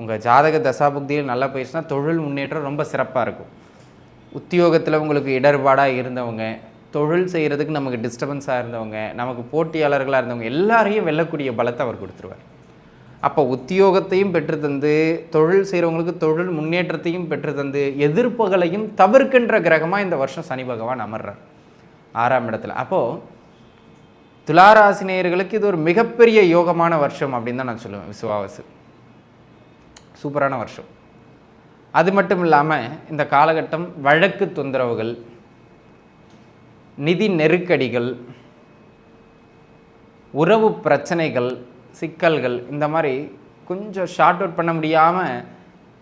உங்கள் ஜாதக தசாபுக்தியில் நல்லா போயிடுச்சுன்னா தொழில் முன்னேற்றம் ரொம்ப சிறப்பாக இருக்கும். உத்தியோகத்தில் உங்களுக்கு இடர்பாடாக இருந்தவங்க தொழில் செய்கிறதுக்கு நமக்கு டிஸ்டர்பன்ஸாக இருந்தவங்க நமக்கு போட்டியாளர்களாக இருந்தவங்க எல்லாரையும் வெல்லக்கூடிய பலத்தை அவர் கொடுத்துருவார். அப்போ உத்தியோகத்தையும் பெற்று தந்து தொழில் செய்கிறவங்களுக்கு தொழில் முன்னேற்றத்தையும் பெற்று தந்து எதிர்ப்புகளையும் தவிர்க்கின்ற கிரகமாக இந்த வருஷம் சனி பகவான் அமர்றார். ஆறாம் இடத்துல. அப்போது துளாராசினியர்களுக்கு இது ஒரு மிகப்பெரிய யோகமான வருஷம் அப்படின்னு தான் நான் சொல்லுவேன். விசுவாவசு. சூப்பரான வருஷம். அது மட்டும் இல்லாமல் இந்த காலகட்டம் வழக்கு தொந்தரவுகள் நிதி நெருக்கடிகள் உறவு பிரச்சனைகள் சிக்கல்கள் இந்த மாதிரி கொஞ்சம் ஷார்ட் அவுட் பண்ண முடியாமல்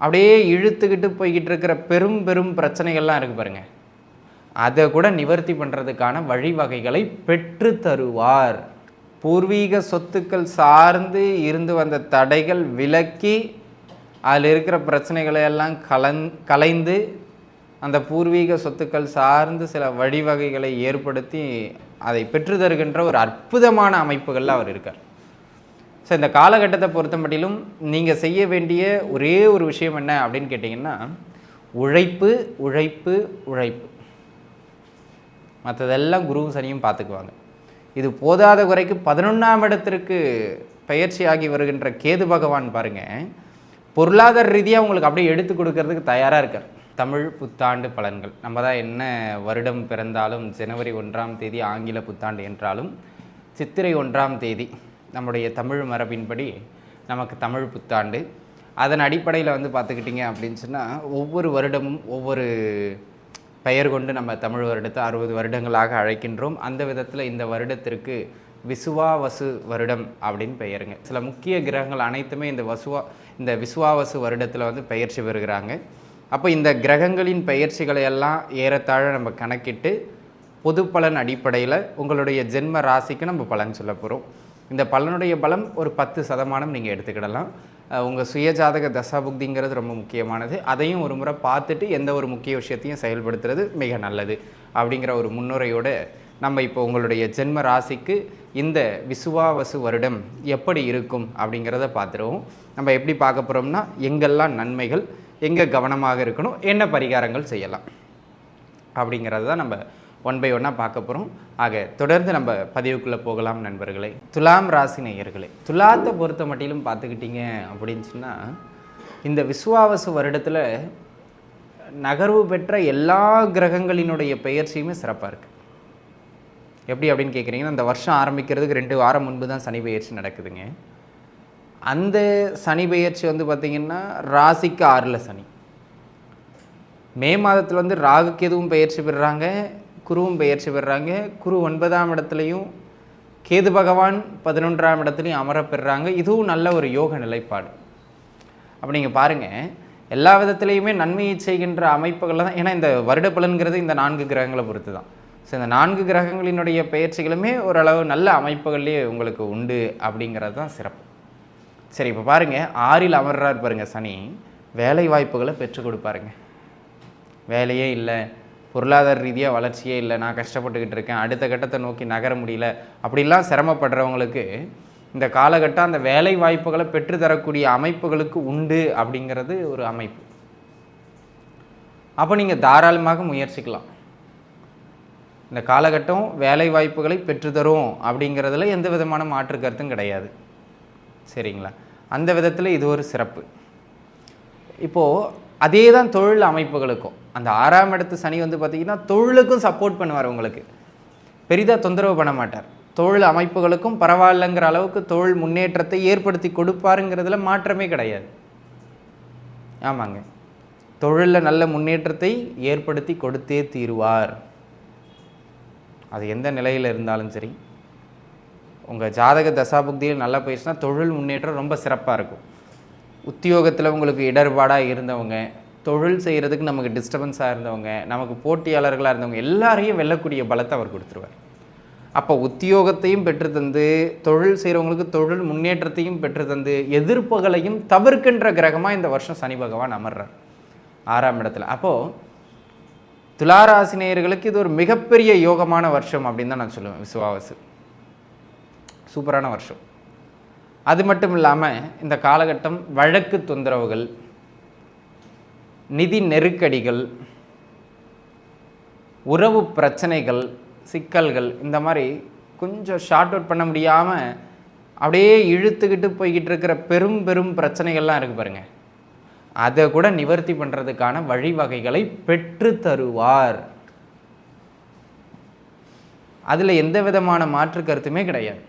அப்படியே இழுத்துக்கிட்டு போய்கிட்டு இருக்கிற பெரும் பெரும் பிரச்சனைகள்லாம் இருக்குது பாருங்கள் அதை கூட நிவர்த்தி பண்ணுறதுக்கான வழிவகைகளை பெற்று தருவார். பூர்வீக சொத்துக்கள் சார்ந்து இருந்து வந்த தடைகள் விலக்கி அதில் இருக்கிற பிரச்சனைகளை எல்லாம் கலந் கலைந்து அந்த பூர்வீக சொத்துக்கள் சார்ந்து சில வழிவகைகளை ஏற்படுத்தி அதை பெற்று தருகின்ற ஒரு அற்புதமான அமைப்புகளில் அவர் இருக்கார். ஸோ இந்த காலகட்டத்தை பொறுத்த மட்டிலும் நீங்கள் செய்ய வேண்டிய ஒரே ஒரு விஷயம் என்ன அப்படின்னு கேட்டிங்கன்னா உழைப்பு உழைப்பு உழைப்பு. மற்றதெல்லாம் குருவும் சனியும் பார்த்துக்குவாங்க. இது போதாத குறைக்கு பதினொன்றாம் இடத்திற்கு பயிற்சி ஆகி வருகின்ற கேது பகவான் பாருங்கள் பொருளாதார ரீதியாக உங்களுக்கு அப்படியே எடுத்து கொடுக்கறதுக்கு தயாராக இருக்கார். தமிழ் புத்தாண்டு பலன்கள். நம்ம தான் என்ன வருடம் பிறந்தாலும் ஜனவரி ஒன்றாம் தேதி ஆங்கில புத்தாண்டு என்றாலும் சித்திரை ஒன்றாம் தேதி நம்முடைய தமிழ் மரபின்படி நமக்கு தமிழ் புத்தாண்டு. அதன் அடிப்படையில் வந்து பார்த்துக்கிட்டிங்க அப்படின்னு சொன்னால் ஒவ்வொரு வருடமும் ஒவ்வொரு பெயர் கொண்டு நம்ம தமிழ் வருடத்தை அறுபது வருடங்களாக அழைக்கின்றோம். அந்த விதத்தில் இந்த வருடத்திற்கு விசுவாவசு வருடம் அப்படின்னு பெயருங்க. சில முக்கிய கிரகங்கள் அனைத்துமே இந்த வசுவா இந்த விசுவாவசு வருடத்தில் வந்து பெயர்ச்சி பெறுகிறாங்க. அப்போ இந்த கிரகங்களின் பெயர்ச்சிகளை எல்லாம் ஏறத்தாழ நம்ம கணக்கிட்டு பொது பலன் அடிப்படையில் உங்களுடைய ஜென்ம ராசிக்கு நம்ம பலன் சொல்ல போகிறோம் இந்த பலனுடைய பலம் ஒரு பத்து சதமானம் நீங்கள் எடுத்துக்கிடலாம். உங்கள் சுயஜாதக தசாபுக்திங்கிறது ரொம்ப முக்கியமானது. அதையும் ஒரு முறை பார்த்துட்டு எந்த ஒரு முக்கிய விஷயத்தையும் செயல்படுத்துறது மிக நல்லது அப்படிங்கிற ஒரு முன்னுரையோடு நம்ம இப்போ உங்களுடைய ஜென்ம ராசிக்கு இந்த விசுவாவசு வருடம் எப்படி இருக்கும் அப்படிங்கிறத பார்த்துருவோம். நம்ம எப்படி பார்க்க போகிறோம்னா எங்கெல்லாம் நன்மைகள் எங்கே கவனமாக இருக்கணும் என்ன பரிகாரங்கள் செய்யலாம் அப்படிங்கிறது தான் நம்ம ஒன் பை ஒன்னாக பார்க்க போகிறோம் ஆக தொடர்ந்து நம்ம பதிவுக்குள்ளே போகலாம் நண்பர்களே. துலாம் ராசி நேயர்களே துலாத்தை பொறுத்த மட்டிலும் பார்த்துக்கிட்டிங்க அப்படின்னு சொன்னால் இந்த விசுவாவசு வருடத்தில் நகர்வு பெற்ற எல்லா கிரகங்களினுடைய பெயர்ச்சியுமே சிறப்பாக இருக்குது எப்படி அப்படின்னு கேட்குறீங்கன்னா அந்த வருஷம் ஆரம்பிக்கிறதுக்கு ரெண்டு வாரம் முன்பு தான் சனி பெயர்ச்சி நடக்குதுங்க. அந்த சனி பெயர்ச்சி வந்து பார்த்திங்கன்னா ராசிக்கு ஆறில் சனி. மே மாதத்தில் வந்து ராகுக்கு எதுவும் பெயர்ச்சி பெறுறாங்க குருவும் பெயர்ச்சி பெறுறாங்க. குரு ஒன்பதாம் இடத்துலையும் கேது பகவான் பதினொன்றாம் இடத்துலையும் அமர பெறுறாங்க. இதுவும் நல்ல ஒரு யோக நிலைப்பாடு. அப்போ நீங்கள் பாருங்கள் எல்லா விதத்துலேயுமே நன்மையை செய்கின்ற அமைப்புகள்லாம் தான் ஏன்னா இந்த வருட பலன்கிறது இந்த நான்கு கிரகங்களை பொறுத்து தான் ஸோ இந்த நான்கு கிரகங்களினுடைய பெயர்ச்சிகளுமே ஓரளவு நல்ல அமைப்புகள்லேயே உங்களுக்கு உண்டு அப்படிங்கிறது தான் சிறப்பு. சரி இப்போ பாருங்கள் ஆறில் அமர்றார் பாருங்கள் சனி. வேலை வாய்ப்புகளை பெற்றுக் கொடுப்பாருங்க. வேலையே இல்லை. பொருளாதார ரீதியாக வளர்ச்சியே இல்லை. நான் கஷ்டப்பட்டுக்கிட்டு இருக்கேன். அடுத்த கட்டத்தை நோக்கி நகர முடியல. அப்படிலாம் சிரமப்படுறவங்களுக்கு இந்த காலகட்டம் அந்த வேலை வாய்ப்புகளை பெற்றுத்தரக்கூடிய அமைப்புகளுக்கு உண்டு அப்படிங்கிறது ஒரு அமைப்பு. அப்போ நீங்கள் தாராளமாக முயற்சிக்கலாம். இந்த காலகட்டம் வேலை வாய்ப்புகளை பெற்றுத்தரும் அப்படிங்கிறதுல எந்த விதமான மாற்று கருத்தும் கிடையாது. சரிங்களா? அந்த விதத்தில் இது ஒரு சிறப்பு. இப்போது அதே தான் தொழில் அமைப்புகளுக்கும். அந்த ஆறாம் இடத்து சனி வந்து பார்த்திங்கன்னா தொழிலுக்கும் சப்போர்ட் பண்ணுவார் உங்களுக்கு. பெரிதாக தொந்தரவு பண்ண மாட்டார். தொழில் அமைப்புகளுக்கும் பரவாயில்லைங்கிற அளவுக்கு தொழில் முன்னேற்றத்தை ஏற்படுத்தி கொடுப்பாருங்கிறதுல மாற்றமே கிடையாது. ஆமாங்க. தொழிலில் நல்ல முன்னேற்றத்தை ஏற்படுத்தி கொடுத்தே தீருவார். அது எந்த நிலையில் இருந்தாலும் சரி உங்கள் ஜாதக தசாபுக்தியில் நல்லா போயிடுச்சுன்னா தொழில் முன்னேற்றம் ரொம்ப சிறப்பாக இருக்கும். உத்தியோகத்தில் உங்களுக்கு இடர்பாடாக இருந்தவங்க தொழில் செய்கிறதுக்கு நமக்கு டிஸ்டர்பன்ஸாக இருந்தவங்க நமக்கு போட்டியாளர்களாக இருந்தவங்க எல்லாரையும் வெல்லக்கூடிய பலத்தை அவர் கொடுத்துருவார். அப்போ உத்தியோகத்தையும் பெற்று தந்து தொழில் செய்கிறவங்களுக்கு தொழில் முன்னேற்றத்தையும் பெற்று தந்து எதிர்ப்புகளையும் தவிர்க்கின்ற கிரகமாக இந்த வருஷம் சனி பகவான் அமர்றார். ஆறாம் இடத்துல. அப்போது துளாராசினியர்களுக்கு இது ஒரு மிகப்பெரிய யோகமான வருஷம் அப்படின்னு தான் நான் சொல்லுவேன். விசுவாவசு. சூப்பரான வருஷம். அது மட்டும் இல்லாமல் இந்த காலகட்டம் வழக்கு தொந்தரவுகள் நிதி நெருக்கடிகள் உறவு பிரச்சனைகள் சிக்கல்கள் இந்த மாதிரி கொஞ்சம் ஷார்ட் அவுட் பண்ண முடியாமல் அப்படியே இழுத்துக்கிட்டு போய்கிட்டு இருக்கிற பெரும் பெரும் பிரச்சனைகள்லாம் இருக்குது பாருங்கள் அதை கூட நிவர்த்தி பண்ணுறதுக்கான வழிவகைகளை பெற்று தருவார். அதில் எந்த விதமான மாற்று கருத்துமே கிடையாது.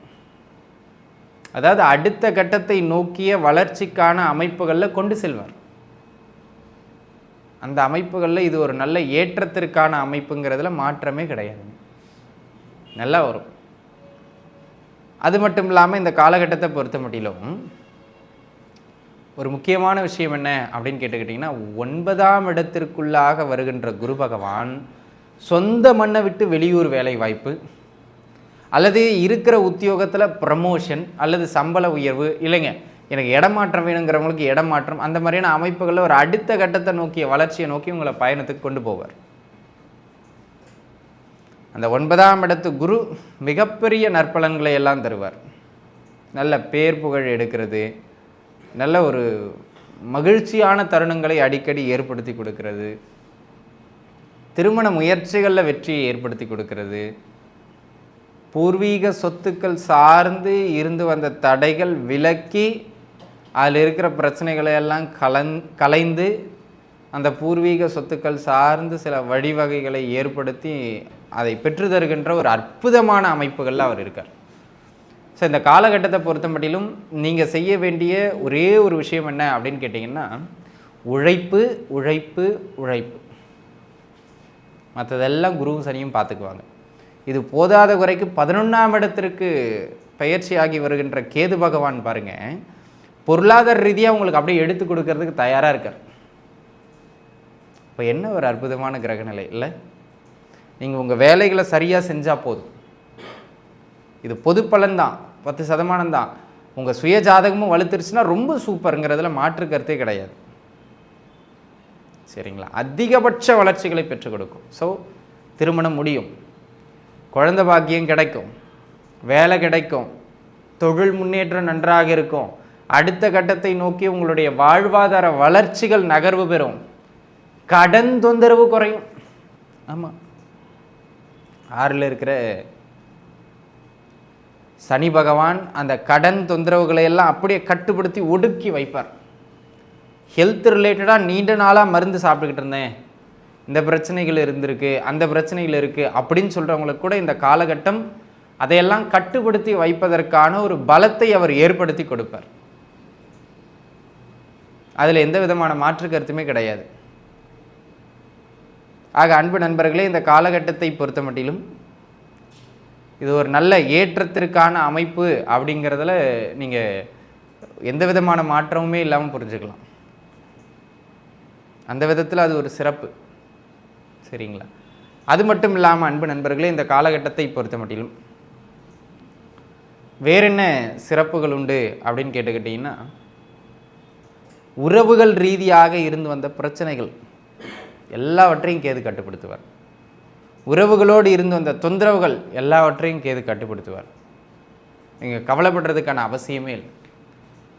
அதாவது அடுத்த கட்டத்தை நோக்கிய வளர்ச்சிக்கான அமைப்புகளில் கொண்டு செல்வார். அந்த அமைப்புகளில் இது ஒரு நல்ல ஏற்றத்திற்கான அமைப்புங்கிறதுல மாற்றமே கிடையாது. நல்லா வரும். அது மட்டும் இல்லாமல் இந்த காலகட்டத்தை பொறுத்த மட்டிலும் ஒரு முக்கியமான விஷயம் என்ன அப்படின்னு கேட்டுக்கிட்டிங்கன்னா ஒன்பதாம் இடத்திற்குள்ளாக வருகின்ற குரு பகவான் சொந்த மண்ணை விட்டு வெளியூர் வேலை வாய்ப்பு அல்லது இருக்கிற உத்தியோகத்தில் ப்ரமோஷன் அல்லது சம்பள உயர்வு இல்லைங்க. எனக்கு இடமாற்றம் வேணுங்கிறவங்களுக்கு இடமாற்றம் அந்த மாதிரியான அமைப்புகளில் ஒரு அடுத்த கட்டத்தை நோக்கிய வளர்ச்சியை நோக்கி உங்களை பயணத்துக்கு கொண்டு போவார். அந்த ஒன்பதாம் இடத்து குரு மிகப்பெரிய நற்பலன்களை எல்லாம் தருவார். நல்ல பேர் புகழ் எடுக்கிறது நல்ல ஒரு மகிழ்ச்சியான தருணங்களை அடிக்கடி ஏற்படுத்தி கொடுக்கிறது. திருமண முயற்சிகளில் வெற்றியை ஏற்படுத்தி கொடுக்கிறது. பூர்வீக சொத்துக்கள் சார்ந்து இருந்து வந்த தடைகள் விலக்கி அதில் இருக்கிற பிரச்சனைகளை எல்லாம் கலந் கலைந்து அந்த பூர்வீக சொத்துக்கள் சார்ந்து சில வழிவகைகளை ஏற்படுத்தி அதை பெற்று தருகின்ற ஒரு அற்புதமான அமைப்புகளில் அவர் இருக்கார். ஸோ இந்த காலகட்டத்தை பொறுத்த மட்டிலும் நீங்கள் செய்ய வேண்டிய ஒரே ஒரு விஷயம் என்ன அப்படின்னு கேட்டிங்கன்னா உழைப்பு உழைப்பு உழைப்பு. மற்றதெல்லாம் குருவும் சனியும் பார்த்துக்குவாங்க. இது போதாத குறைக்கு பதினொன்றாம் இடத்திற்கு பயிற்சி ஆகி வருகின்ற கேது பகவான் பாருங்க பொருளாதார ரீதியாக உங்களுக்கு அப்படியே எடுத்து கொடுக்கறதுக்கு தயாராக இருக்கார். இப்போ என்ன ஒரு அற்புதமான கிரகநிலை இல்லை? நீங்கள் உங்கள் வேலைகளை சரியாக செஞ்சால் போதும். இது பொது பலன்தான் பத்து சதமானம் தான். உங்கள் சுய ஜாதகமும் வலுத்துருச்சுன்னா ரொம்ப சூப்பருங்கிறதுல மாற்று கருத்தே கிடையாது. சரிங்களா? அதிகபட்ச வளர்ச்சிகளை பெற்றுக் கொடுக்கும். ஸோ திருமணம் முடியும். குழந்த பாக்கியம் கிடைக்கும். வேலை கிடைக்கும். தொழில் முன்னேற்றம் நன்றாக இருக்கும். அடுத்த கட்டத்தை நோக்கி உங்களுடைய வாழ்வாதார வளர்ச்சிகள் நகர்வு பெறும். கடன் தொந்தரவு குறையும். ஆமாம் ஆறில் இருக்கிற சனி பகவான் அந்த கடன் தொந்தரவுகளை எல்லாம் அப்படியே கட்டுப்படுத்தி ஒடுக்கி வைப்பார். ஹெல்த் ரிலேட்டடாக நீண்ட நாளாக மருந்து சாப்பிட்டுக்கிட்டு இருந்தேன். இந்த பிரச்சனைகள் இருந்திருக்கு அந்த பிரச்சனைகள் இருக்குது அப்படின்னு சொல்கிறவங்களுக்கு கூட இந்த காலகட்டம் அதையெல்லாம் கட்டுப்படுத்தி வைப்பதற்கான ஒரு பலத்தை அவர் ஏற்படுத்தி கொடுப்பார். அதில் எந்த விதமான மாற்று கருத்துமே கிடையாது. ஆக அன்பு நண்பர்களே இந்த காலகட்டத்தை பொறுத்த மட்டிலும் இது ஒரு நல்ல ஏற்றத்திற்கான அமைப்பு அப்படிங்கிறதுல நீங்கள் எந்த விதமான மாற்றமுமே இல்லாமல் புரிஞ்சுக்கலாம். அந்த விதத்தில் அது ஒரு சிறப்பு. சரிங்களா? அது மட்டும் இல்லாமல் அன்பு நண்பர்களே இந்த காலகட்டத்தை பொறுத்த மட்டிலும் வேற என்ன சிறப்புகள் உண்டு அப்படின்னு கேட்டுக்கிட்டிங்கன்னா உறவுகள் ரீதியாக இருந்து வந்த பிரச்சனைகள் எல்லாவற்றையும் கேது கட்டுப்படுத்துவார். உறவுகளோடு இருந்து வந்த தொந்தரவுகள் எல்லாவற்றையும் கேது கட்டுப்படுத்துவார். நீங்கள் கவலைப்படுறதுக்கான அவசியமே இல்லை.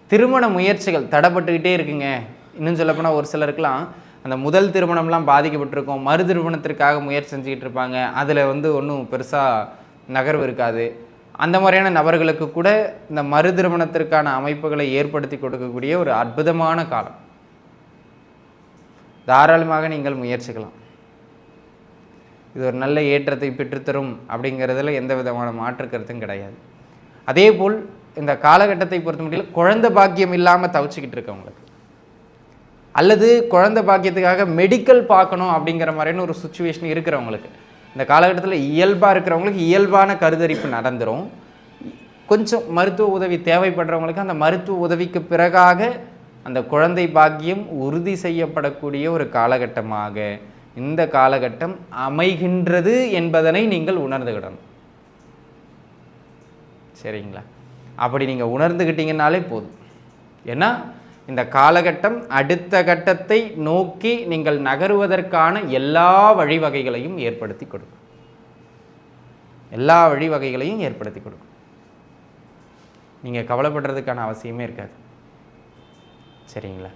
திருமண முயற்சிகள் தடைப்பட்டுக்கிட்டே இருக்குங்க. இன்னும் சொல்லப்போனால் ஒரு சிலருக்கெலாம் அந்த முதல் திருமணம்லாம் பாதிக்கப்பட்டிருக்கும். மறு திருமணத்திற்காக முயற்சி செஞ்சுக்கிட்டு இருப்பாங்க. அதில் வந்து ஒன்றும் பெருசாக நகர்வு இருக்காது. அந்த மாதிரியான நபர்களுக்கு கூட இந்த மறு திருமணத்திற்கான அமைப்புகளை ஏற்படுத்தி கொடுக்கக்கூடிய ஒரு அற்புதமான காலம். தாராளமாக நீங்கள் முயற்சிக்கலாம். இது ஒரு நல்ல ஏற்றத்தை பெற்றுத்தரும் அப்படிங்கிறதுல எந்த விதமான மாற்று கருத்தும் கிடையாது. அதே போல் இந்த காலகட்டத்தை பொறுத்த முடியல குழந்தை பாக்கியம் இல்லாமல் தவிச்சுக்கிட்டு இருக்கவங்களுக்கு அல்லது குழந்தை பாக்கியத்துக்காக மெடிக்கல் பார்க்கணும் அப்படிங்கிற மாதிரியான ஒரு சுச்சுவேஷன் இருக்கிறவங்களுக்கு இந்த காலகட்டத்தில் இயல்பாக இருக்கிறவங்களுக்கு இயல்பான கருதரிப்பு நடந்துடும் கொஞ்சம் மருத்துவ உதவி தேவைப்படுறவங்களுக்கு அந்த மருத்துவ உதவிக்கு பிறகாக அந்த குழந்தை பாக்கியம் உறுதி செய்யப்படக்கூடிய ஒரு காலகட்டமாக இந்த காலகட்டம் அமைகின்றது என்பதனை நீங்கள் உணர்ந்துக்கிடணும் சரிங்களா? அப்படி நீங்கள் உணர்ந்துக்கிட்டீங்கன்னாலே போதும். ஏன்னா இந்த காலகட்டம் அடுத்த கட்டத்தை நோக்கி நீங்கள் நகருவதற்கான எல்லா வழிவகைகளையும் ஏற்படுத்தி கொடுக்கும். எல்லா வழிவகைகளையும் ஏற்படுத்தி கொடுக்கும். நீங்கள் கவலைப்படுறதுக்கான அவசியமே இருக்காது. சரிங்களா?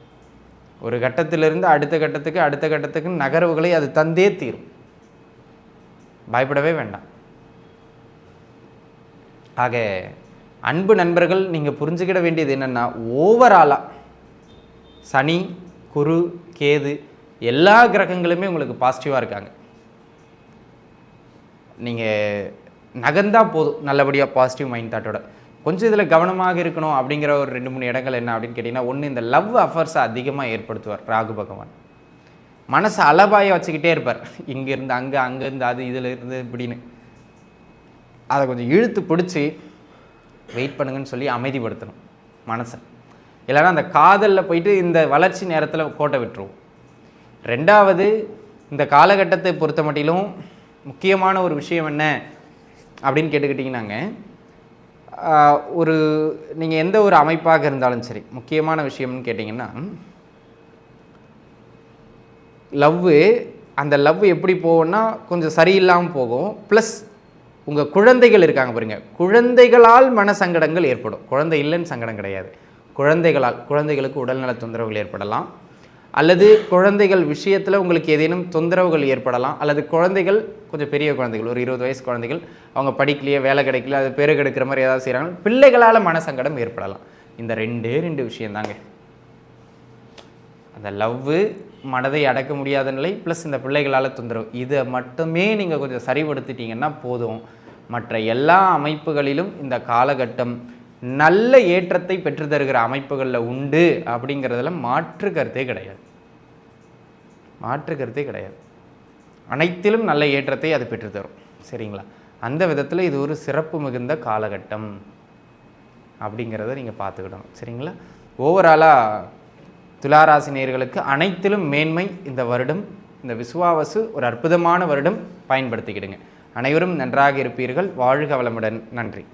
ஒரு கட்டத்திலிருந்து அடுத்த கட்டத்துக்கு அடுத்த கட்டத்துக்கு நகர்வுகளை அது தந்தே தீரும். பயப்படவே வேண்டாம். ஆக அன்பு நண்பர்கள் நீங்கள் புரிஞ்சுக்கிட வேண்டியது என்னென்னா ஓவராலாக சனி குரு கேது எல்லா கிரகங்களுமே உங்களுக்கு பாசிட்டிவாக இருக்காங்க. நீங்கள் நகர்ந்தால் போதும் நல்லபடியாக பாசிட்டிவ் மைண்ட் தாட்டோட கொஞ்சம் இதில் கவனமாக இருக்கணும் அப்படிங்கிற ஒரு ரெண்டு மூணு இடங்கள் என்ன அப்படின்னு கேட்டிங்கன்னா ஒன்று இந்த லவ் அஃபர்ஸை அதிகமாக ஏற்படுத்துவார் ராகு பகவான். மனசை அலபாய வச்சுக்கிட்டே இருப்பார். இங்கேருந்து அங்கே அங்கேருந்து அது இதில் இருந்து இப்படின்னு. அதை கொஞ்சம் இழுத்து பிடிச்சி வெயிட் பண்ணுங்கன்னு சொல்லி அமைதிப்படுத்தணும் மனசை. இல்லைன்னா அந்த காதலில் போயிட்டு இந்த வளர்ச்சி நேரத்தில் கோட்டை விட்டுருவோம். ரெண்டாவது இந்த காலகட்டத்தை பொறுத்த மட்டிலும் முக்கியமான ஒரு விஷயம் என்ன அப்படின்னு கேட்டுக்கிட்டிங்கன்னாங்க ஒரு நீங்கள் எந்த ஒரு அமைப்பாக இருந்தாலும் சரி முக்கியமான விஷயம்னு கேட்டிங்கன்னா லவ்வு அந்த லவ் எப்படி போகும்னா கொஞ்சம் சரியில்லாமல் போகும். ப்ளஸ் உங்கள் குழந்தைகள் இருக்காங்க பாருங்கள் குழந்தைகளால் மன சங்கடங்கள் ஏற்படும். குழந்தை இல்லைன்னு சங்கடம் கிடையாது. குழந்தைகளால் குழந்தைகளுக்கு உடல்நல தொந்தரவுகள் ஏற்படலாம். அல்லது குழந்தைகள் விஷயத்தில் உங்களுக்கு ஏதேனும் தொந்தரவுகள் ஏற்படலாம் அல்லது குழந்தைகள் கொஞ்சம் பெரிய குழந்தைகள் ஒரு இருபது வயசு குழந்தைகள் அவங்க படிக்கலையே வேலை கிடைக்கல அது பேரு கெடுக்கிற மாதிரி ஏதாவது செய்கிறாங்க பிள்ளைகளால் மனசங்கடம் ஏற்படலாம். இந்த ரெண்டே ரெண்டு விஷயந்தாங்க. அந்த லவ்வு மனதை அடக்க முடியாத நிலை ப்ளஸ் இந்த பிள்ளைகளால் தொந்தரவு. இதை மட்டுமே நீங்கள் கொஞ்சம் சரிபடுத்திட்டீங்கன்னா போதும். மற்ற எல்லா அமைப்புகளிலும் இந்த காலகட்டம் நல்ல ஏற்றத்தை பெற்று தருகிற அமைப்புகளில் உண்டு அப்படிங்கிறதுல மாற்று கருத்தே கிடையாது. மாற்று கருத்தே கிடையாது. அனைத்திலும் நல்ல ஏற்றத்தை அது பெற்றுத்தரும் சரிங்களா? அந்த விதத்தில் இது ஒரு சிறப்பு மிகுந்த காலகட்டம் அப்படிங்கிறத நீங்கள் பார்த்துக்கிடணும். சரிங்களா? ஓவராலாக துளாராசி நேர்களுக்கு அனைத்திலும் மேன்மை இந்த வருடம் இந்த விசுவாவசு ஒரு அற்புதமான வருடம் பயன்படுத்திக்கிடுங்க. அனைவரும் நன்றாக இருப்பீர்கள். வாழ்க வளமுடன். நன்றி.